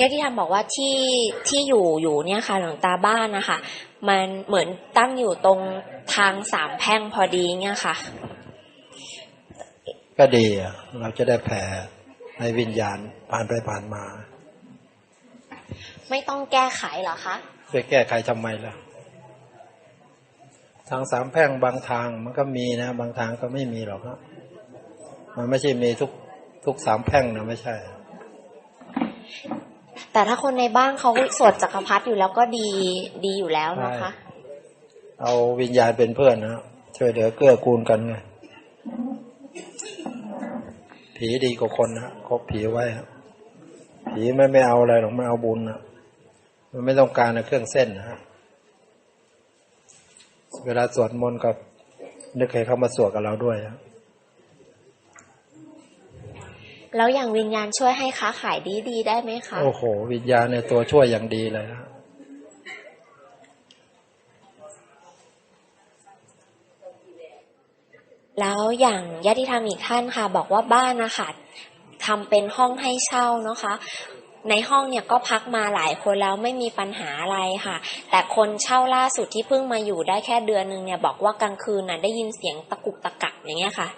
ญาติธรรมบอกว่าที่ที่อยู่อยู่เนี่ยค่ะหลวงตาบ้านนะคะ มันเหมือนตั้งอยู่ตรงทางสามแพร่งพอดีเนี่ยค่ะ ก็ดีอะเราจะได้แผ่ในวิญญาณผ่านไปผ่านมา ไม่ต้องแก้ไขเหรอคะไปแก้ไขทำไมล่ะ ทางสามแพร่งบางทางมันก็มีนะ บางทางก็ไม่มีหรอกครับมันไม่ใช่มีทุกทุกสามแพร่งนะไม่ใช่ แต่ถ้าคนในบ้านเขาสวดจักรพรรดิอยู่แล้วก็ดีดีอยู่แล้วนะคะ เอาวิญญาณเป็นเพื่อนนะช่วยเหลือเกื้อกูลกันไงผีดีกว่าคนนะคบผีไว้ครับผีไม่ไม่เอาอะไรหรอกไม่เอาบุญนะมันไม่ต้องการนะเครื่องเส้นนะฮะเวลาสวดมนต์กับนึกให้เขามาสวดกับเราด้วยนะ แล้วอย่างวิญญาณช่วยให้ค้าขายดีดีๆได้ไหมคะ โอ้โห วิญญาณในยตัวช่วยอย่างดีเลยนะแล้วอย่างญาติธรรมอีกท่านค่ะ บอกว่าบ้านนะคะทำเป็นห้องให้เช่านะคะ ในห้องเนี่ยก็พักมาหลายคนแล้วไม่มีปัญหาอะไรค่ะ แต่คนเช่าล่าสุดที่เพิ่งมาอยู่ได้แค่เดือนหนึ่งเนี่ยบอกว่ากลางคืนน่ะได้ยินเสียงตะกุกตะกักอย่างเงี้ยค่ะ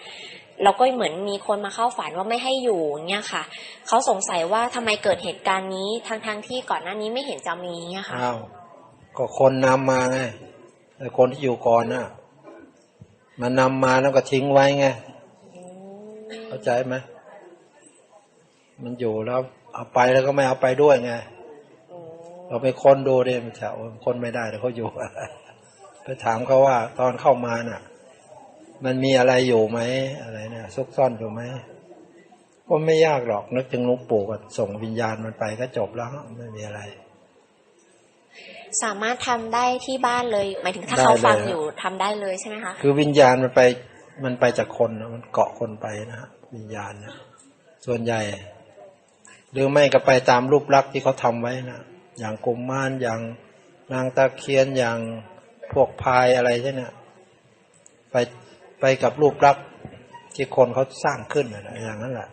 แล้วก็เหมือนมีคนมาเข้าฝันว่าไม่ให้อยู่อย่างเงี้ยค่ะเขาสงสัยว่าทำไมเกิดเหตุการณ์นี้ทั้งทงๆที่ก่อนหน้านี้ไม่เห็นจะมีเงี้ยค่ะอ้าวก็คนนำมาไงไอ้คนที่อยู่ก่อนน่ะมันนำมาแล้วก็ทิ้งไว้ไงเข้าใจไหมมันอยู่แล้วเอาไปแล้วก็ไม่เอาไปด้วยไงเราไปค้นดูดิมันจะค้นไม่ได้แต่เขาอยู่ไปถามเขาว่าตอนเข้ามาน่ะ มันมีอะไรอยู่ไหมอะไรเนี่ยซุกซ่อนอยู่ไหมก็ไม่ยากหรอกนึกถึงหลุงปู่ก็ส่งวิญญาณมันไปก็จบแล้วไม่มีอะไร สามารถทำได้ที่บ้านเลยหมายถึงถ้าได้เขาฟังเลยอยู่ทำได้เลยใช่ไหมคะคือวิญญาณมันไปมันไปจากคนนะมันเกาะคนไปนะฮะวิญญาณนะส่วนใหญ่ หรือไม่ก็ไปตามรูปลักษณ์ที่เขาทำไว้นะอย่างกุมมารอย่างนางตะเคียนอย่างพวกพายอะไรใช่เนี่ยไป ไปกับรูปลักษณ์ที่คนเขาสร้างขึ้นนะอย่างนั้นแหละ